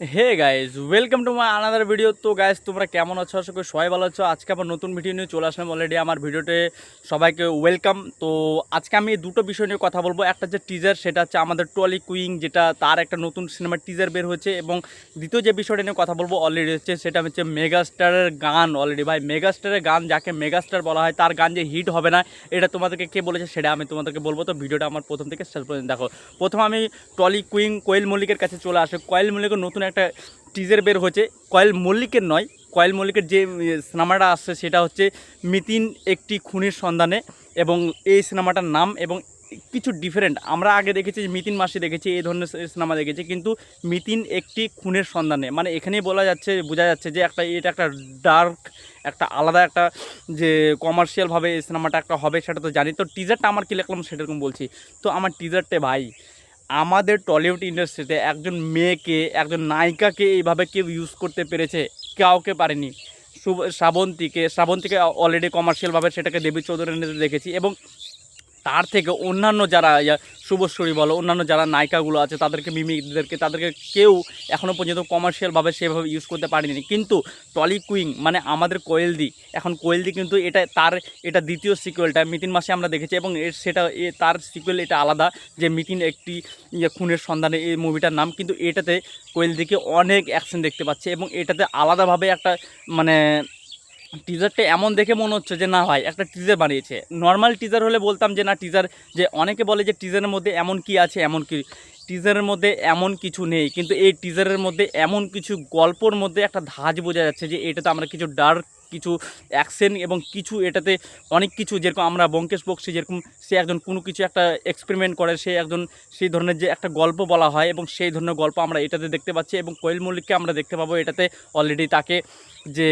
Hey guys welcome to my another video তো guys তোমরা কেমন আছো? আশা করি সবাই ভালো আছো। আজকে আবার নতুন ভিডিও নিয়ে চলে আসলাম অলরেডি আমার ভিডিওতে সবাইকে ওয়েলকাম তো আজকে আমি দুটো বিষয় নিয়ে কথা বলব। একটা যে টিজার সেটা হচ্ছে আমাদের টলি কুইং যেটা তার একটা নতুন সিনেমার টিজার বের হয়েছে এবং দ্বিতীয় যে বিষয়টা নিয়ে কথা বলব অলরেডি হচ্ছে, সেটা হচ্ছে মেগাস্টারের গান অলরেডি ভাই মেগাস্টারের গান, যাকে মেগাস্টার বলা হয়, তার গান যে হিট হবে না, এটা তোমাদেরকে কে বলেছে, সেটা আমি তোমাদেরকে বলব। তো ভিডিওটা আমার প্রথম থেকে শেষ পর্যন্ত দেখো। প্রথম আমি টলি কুইং কোয়েল মল্লিকের কাছে চলে আসে। কোয়েল মল্লিকের নতুন একটা টিজার বের হয়েছে। কয়েল মল্লিকের নয়, কয়েল মল্লিকের যে সিনেমাটা আসছে সেটা হচ্ছে মিতিন একটি খুনির সন্ধানে এবং এই সিনেমাটার নাম এবং কিছু ডিফারেন্ট আমরা আগে দেখেছি যে মিতিন মাসি দেখেছি, এই ধরনের সিনেমা দেখেছি, কিন্তু মিতিন একটি খুনের সন্ধানে। মানে এখানেই বলা যাচ্ছে, বোঝা যাচ্ছে যে একটা, এটা একটা ডার্ক একটা আলাদা একটা যে কমার্শিয়ালভাবে এই সিনেমাটা একটা হবে, সেটা তো জানি। তো টিজারটা আমার কী লিখলাম সেরকম বলছি। তো আমার টিজারটা ভাই আমাদের টলিউড ইন্ডাস্ট্রিতে একজন মেয়েকে, একজন নায়িকাকে এইভাবে কেউ ইউজ করতে পেরেছে, কাউকে পারেনি। শ্রাবন্তীকে শ্রাবন্তীকে অলরেডি কমার্শিয়ালভাবে সেটাকে দেবী চৌধুরী দেখেছি এবং তার থেকে অন্যান্য যারা শুভশ্রী বলো, অন্যান্য যারা নায়িকাগুলো আছে, তাদেরকে মিমিকদেরকে তাদেরকে কেউ এখনও পর্যন্ত কমার্শিয়ালভাবে সেভাবে ইউজ করতে পারেনি। কিন্তু টলি কুইং মানে আমাদের কোয়েলদি, এখন কোয়েলদি কিন্তু এটা তার, এটা দ্বিতীয় সিকুয়েলটা মিতিন মাসে আমরা দেখেছি, এবং এর সেটা তার সিকুয়েল এটা আলাদা, যে মিতিন একটি খুনের সন্ধানে এই মুভিটার নাম, কিন্তু এটাতে কোয়েলদিকে অনেক অ্যাকশন দেখতে পাচ্ছে, এবং এটাতে আলাদাভাবে একটা মানে টিজারটা এমন দেখে মনে হচ্ছে যে না ভাই, একটা টিজার বানিয়েছে। নর্মাল টিজার হলে বলতাম যে না টিজার যে অনেকে বলে যে টিজারের মধ্যে এমন কি আছে, এমন কি টিজারের মধ্যে এমন কিছু নেই। কিন্তু এই টিজারের মধ্যে এমন কিছু গল্পর মধ্যে একটা ধাজ বোঝা যাচ্ছে যে এটা তো আমরা কিছু ডার্ক কিছু অ্যাকশন এবং কিছু এটাতে অনেক কিছু, যেরকম আমরা বঙ্কেশ বক্সি যেরকম সে একজন কোনো কিছু একটা এক্সপেরিমেন্ট করে, সে একজন সেই ধরনের যে একটা গল্প বলা হয় এবং সেই ধরনের গল্প আমরা এটাতে দেখতে পাচ্ছি এবং কোয়েল মল্লিককে আমরা দেখতে পাবো। এটাতে অলরেডি তাকে যে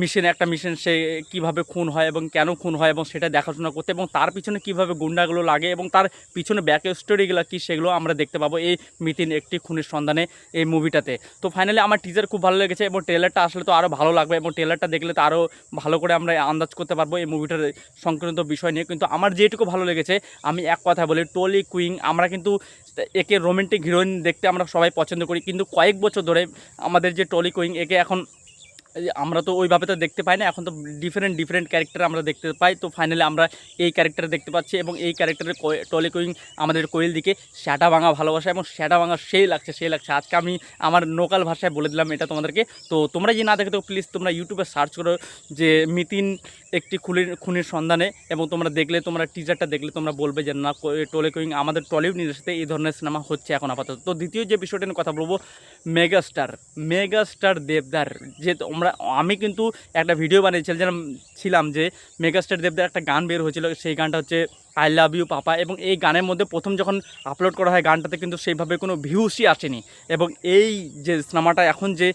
মিশন একটা মিশন সে কীভাবে খুন হয় এবং কেন খুন হয় এবং সেটা দেখাশোনা করতে এবং তার পিছনে কীভাবে গুন্ডাগুলো লাগে এবং তার পিছনে ব্যাক স্টোরিগুলো কী সেগুলো আমরা দেখতে পাবো এই মিতিন একটি খুনের সন্ধানে এই মুভিটাতে তো ফাইনালি আমার টিজার খুব ভালো লেগেছে এবং ট্রেলারটা আসলে তো আরও ভালো লাগবে এবং ট্রেলারটা দেখলে তো আরও ভালো করে আমরা আন্দাজ করতে পারব এই মুভিটার সংক্রান্ত বিষয় নিয়ে। কিন্তু আমার যেটুকু ভালো লেগেছে, আমি এক কথা বলি, টলি কুইং, আমরা কিন্তু একে রোমান্টিক হিরোইন দেখতে আমরা সবাই পছন্দ করি। কিন্তু কয়েক বছর ধরে আমাদের যে টলি কুইং, একে এখন আমরা তো ওইভাবে তো দেখতে পাই না, এখন তো ডিফারেন্ট ডিফারেন্ট ক্যারেক্টার আমরা দেখতে পাই। তো ফাইনালি আমরা এই ক্যারেক্টার দেখতে পাচ্ছি এবং এই ক্যারেক্টারের টলি কুইং আমাদের কোয়েল দিকে শ্যাটা ভাঙা ভালোবাসা এবং শ্যাটা ভাঙা সেই লাগছে সেই লাগছে। আজকে আমি আমার লোকাল ভাষায় বলে দিলাম এটা তোমাদেরকে। তো তোমরা যদি না দেখে, তো প্লিজ তোমরা ইউটিউবে সার্চ করো যে মিতিন একটি খুলির, খুনির সন্ধানে এবং তোমরা দেখলে, তোমরা টিজারটা দেখলে তোমরা বলবে যে না টলি কুইং আমাদের টলিউড ইন্ডাস্ট্রিতে এই ধরনের সিনেমা হচ্ছে এখন আপাতত। তো দ্বিতীয় যে বিষয়টা নিয়ে কথা বলব মেগাস্টার মেগাস্টার দেবদার যে তোমরা আমি কিন্তু একটা ভিডিও বানিয়েছিলাম, ছিলাম যে মেগাস্টার দেবদের একটা গান বের হয়েছিল, সেই গানটা হচ্ছে আই লাভ ইউ পাপা এবং এই গানের মধ্যে প্রথম যখন আপলোড করা হয়, গানটাতে কিন্তু সেইভাবে কোনো ভিউসই আসেনি এবং এই যে সিনেমাটা এখন যে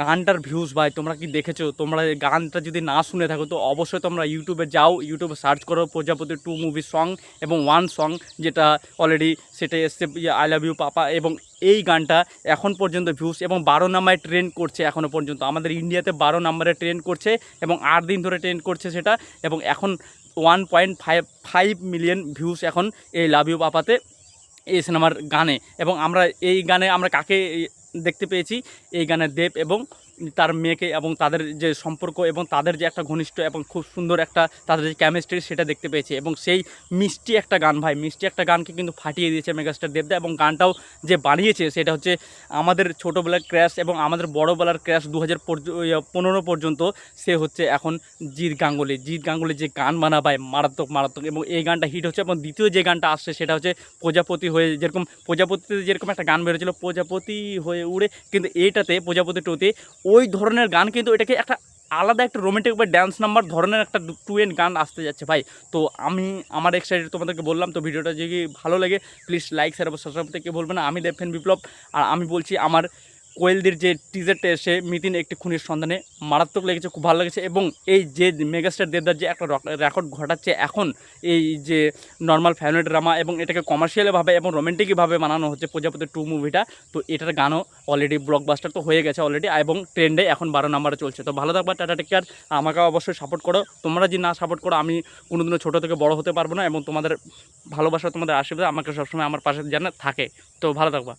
গানটার ভিউজ ভাই, তোমরা কি দেখেছ? তোমরা গানটা যদি না শুনে থাকো, তো অবশ্যই তোমরা ইউটিউবে যাও। ইউটিউবে সার্চ করো প্রজাপতি টু মুভি সং এবং ওয়ান সং যেটা অলরেডি সেটা এসছে আই লাভ ইউ পাপা, এবং এই গানটা এখন পর্যন্ত ভিউজ এবং বারো নাম্বারে ট্রেন্ড করছে এখনও পর্যন্ত। আমাদের ইন্ডিয়াতে বারো নাম্বারে ট্রেন্ড করছে এবং আট দিন ধরে ট্রেন্ড করছে সেটা, এবং এখন one point five five million views এখন এই লাভ ইউ পাপাতে এই সিনেমার গানে। এবং আমরা এই গানে আমরা কাকে দেখতে পেয়েছি। এই গানের দেব এবং তার মেয়েকে এবং তাদের যে সম্পর্ক এবং তাদের যে একটা ঘনিষ্ঠ এবং খুব সুন্দর একটা তাদের যে কেমিস্ট্রি সেটা দেখতে পেয়েছি এবং সেই মিষ্টি একটা গান ভাই, মিষ্টি একটা গানকে কিন্তু ফাটিয়ে দিয়েছে মেগাস্টার দেবদা এবং গানটাও যে বানিয়েছে সেটা হচ্ছে আমাদের ছোটোবেলার ক্র্যাশ এবং আমাদের বড়োবেলার ক্র্যাশ দু হাজার পনেরো পর্যন্ত সে হচ্ছে এখন জিৎ গাঙ্গুলি। জিৎ গাঙ্গুলি যে গান বানাবায় মারাত্মক মারাত্মক এবং এই গানটা হিট হচ্ছে এবং দ্বিতীয় যে গানটা আসছে সেটা হচ্ছে প্রজাপতি হয়ে যেরকম, প্রজাপতিতে যেরকম একটা গান বেরোছিল প্রজাপতি হয়ে উড়ে, কিন্তু এইটাতে প্রজাপতি টুতে ওই ধরনের গান কিন্তু এটাকে একটা আলাদা একটা রোমান্টিক বা ড্যান্স নাম্বার ধরনের একটা টু এন গান আসতে যাচ্ছে ভাই। তো আমি, আমার এক্সাইটেড তোমাদেরকে বললাম, তো ভিডিওটা যদি ভালো লাগে প্লিজ লাইক শেয়ার এবং সাবস্ক্রাইব থেকে বলবেন আমি দেবফেন বিপ্লব, আর আমি বলছি আমার কোয়েলদের যে টিজারটা এসে মিতিন একটি খুনির সন্ধানে মারাত্মক লেগেছে, খুব ভালো লেগেছে এবং এই যে মেগাস্টার দেবদার যে একটা রেকর্ড ঘটাচ্ছে, এখন এই যে নর্মাল ফ্যামিলি ড্রামা এবং এটাকে কমার্শিয়ালভাবে এবং রোমান্টিকভাবে বানানো হচ্ছে প্রজাপতি টু মুভিটা তো এটার গানও অলরেডি ব্লকবাস্টার তো হয়ে গেছে অলরেডি এবং ট্রেন্ডে এখন বারো নাম্বারে চলছে। তো ভালো থাকবা, টাটা টেক কেয়ার আমাকে অবশ্যই সাপোর্ট করো। তোমরা যদি না সাপোর্ট করো, আমি কোনোদিনও ছোটো থেকে বড় হতে পারব না এবং তোমাদের ভালোবাসা, তোমাদের আশীর্বাদ আমাকে সবসময় আমার পাশে যেন থাকে। তো ভালো থাকবা।